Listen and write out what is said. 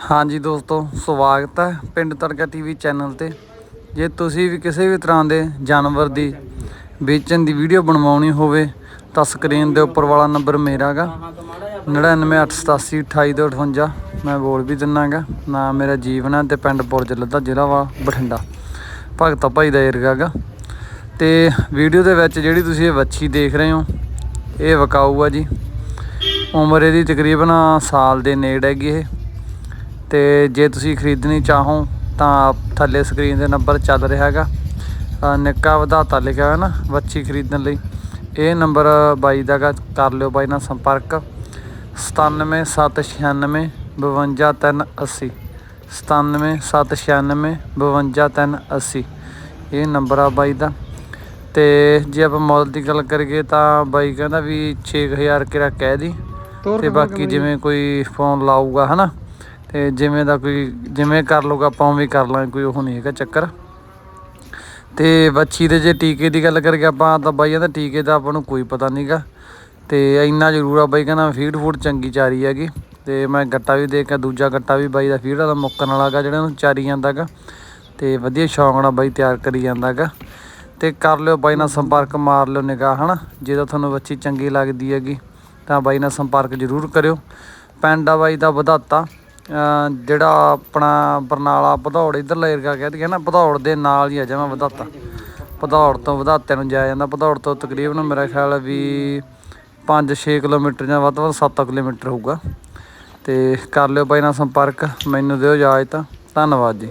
ਹਾਂਜੀ ਦੋਸਤੋ, ਸਵਾਗਤ ਹੈ ਪਿੰਡ ਤੜਕਾ ਟੀਵੀ ਚੈਨਲ ਤੇ। ਜੇ ਤੁਸੀਂ ਵੀ ਕਿਸੇ ਵੀ ਤਰ੍ਹਾਂ ਦੇ ਜਾਨਵਰ ਦੀ ਵੇਚਣ ਦੀ ਵੀਡੀਓ ਬਣਵਾਉਣੀ ਹੋਵੇ, ਤਾਂ ਸਕਰੀਨ ਦੇ ਉੱਪਰ ਵਾਲਾ ਨੰਬਰ ਮੇਰਾ ਗਾ 9988828258 ਮੈਂ ਬੋਲ ਵੀ ਦਿੰਨਾਗਾ ਨਾਮ ਮੇਰਾ ਜੀਵਨ ਹੈ ਤੇ ਪਿੰਡ ਬੁਰਜ ਲੱਦਾ ਜ਼ਿਲ੍ਹਾ ਵਾ ਬਠਿੰਡਾ। ਭਗਤਾ ਭਾਈ ਦਾ ਏਰੀਆ ਗਾ ਤੇ ਵੀਡੀਓ ਦੇ ਵਿੱਚ ਜਿਹੜੀ ਤੁਸੀਂ ਇਹ ਵੱਛੀ ਦੇਖ ਰਹੇ ਹੋ, ਇਹ ਵਕਾਊ ਆ ਜੀ। ਉਮਰ ਇਹਦੀ ਤਕਰੀਬਨ ਸਾਲ ਦੇ ਨੇੜੇ ਹੈਗੀ ਇਹ। ਤੇ ਜੇ ਤੁਸੀਂ ਖਰੀਦਣੀ ਚਾਹੋ ਤਾਂ ਥੱਲੇ ਸਕਰੀਨ ਦੇ ਨੰਬਰ ਚੱਲ ਰਿਹਾ ਹੈਗਾ। ਨਿੱਕਾ ਵਧਾਤਾ ਲਿਖਿਆ ਹੋਇਆ ਨਾ ਵੱਛੀ ਖਰੀਦਣ ਲਈ। ਇਹ ਨੰਬਰ ਬਾਈ ਦਾ ਗਾ ਕਰ ਲਿਓ ਬਾਈ ਨਾਲ ਸੰਪਰਕ। 97796 52380 97796 52380 ਇਹ ਨੰਬਰ ਆ ਬਾਈ ਦਾ। ਤੇ ਜੇ ਆਪਾਂ ਮੁੱਲ ਦੀ ਗੱਲ ਕਰੀਏ ਤਾਂ ਬਾਈ ਕਹਿੰਦਾ ਵੀ 6000 ਕਿਰਾ ਕਹਿ ਦੀ। ਤੇ ਬਾਕੀ ਜਿਵੇਂ ਕੋਈ ਫੋਨ ਲਾਊਗਾ ਹਨਾ? ਤੇ ਜਿਵੇਂ ਦਾ ਕੋਈ, ਜਿਵੇਂ ਕਰ ਲਊਗਾ ਆਪਾਂ ਉਵੇਂ ਕਰ ਲਾਂਗੇ, ਕੋਈ ਉਹ ਨਹੀਂ ਹੈਗਾ ਚੱਕਰ। ਤੇ ਵੱਛੀ ਦੇ ਜੇ ਟੀਕੇ ਦੀ ਗੱਲ ਕਰੀਏ ਆਪਾਂ ਤਾਂ ਬਾਈਆਂ ਦਾ ਟੀਕੇ ਦਾ ਆਪਾਂ ਨੂੰ ਕੋਈ ਪਤਾ ਨਹੀਂਗਾ ਤੇ ਇੰਨਾ ਜ਼ਰੂਰ ਆ ਬਾਈ ਕਹਿੰਦਾ ਫੀਡ ਫੂਡ ਚੰਗੀ ਚਾਰੀ ਹੈਗੀ। ਤੇ ਮੈਂ ਗੱਟਾ ਵੀ ਦੇ ਕੇ ਦੂਜਾ ਗੱਟਾ ਵੀ ਬਾਈ ਦਾ ਫੀਡ ਵਾਲਾ ਮੁੱਕਣ ਵਾਲਾ ਗਾ ਜਿਹੜਾ ਉਹਨੂੰ ਚਾਰੀ ਜਾਂਦਾਗਾ ਤੇ ਵਧੀਆ ਸ਼ੌਂਕ ਨਾਲ ਬਾਈ ਤਿਆਰ ਕਰੀ ਜਾਂਦਾਗਾ ਤੇ ਕਰ ਲਿਓ ਬਾਈ ਨਾਲ ਸੰਪਰਕ, ਮਾਰ ਲਿਓ ਨਿਗਾਹ, ਹਨਾ। ਜੇ ਤਾਂ ਤੁਹਾਨੂੰ ਵੱਛੀ ਚੰਗੀ ਲੱਗਦੀ ਹੈਗੀ, ਤਾਂ ਬਾਈ ਨਾਲ ਸੰਪਰਕ ਜ਼ਰੂਰ ਕਰਿਓ। ਪਿੰਡ ਆ ਬਾਈ ਦਾ ਵਧਾਤਾ। ਜਿਹੜਾ ਆਪਣਾ ਬਰਨਾਲਾ ਭਦੌੜ ਇਧਰਲਾ ਏਰੀਆ ਕਹਿੰਦੇ ਨਾ, ਭਦੌੜ ਦੇ ਨਾਲ ਹੀ ਆ ਜਾਵਾਂ ਵਧਾਤਾ। ਭਦੌੜ ਤੋਂ ਵਧਾਤੇ ਨੂੰ ਜਾਇਆ ਜਾਂਦਾ। ਭਦੌੜ ਤੋਂ ਤਕਰੀਬਨ ਮੇਰਾ ਖਿਆਲ ਵੀ 5-6 ਕਿਲੋਮੀਟਰ ਜਾਂ ਵੱਧ ਤੋਂ ਵੱਧ 7 ਕਿਲੋਮੀਟਰ ਹੋਊਗਾ। ਤੇ ਕਰ ਲਿਓ ਬਾਈ ਨਾਲ ਸੰਪਰਕ, ਮੈਨੂੰ ਦਿਓ ਇਜਾਜ਼ਤ। ਧੰਨਵਾਦ ਜੀ।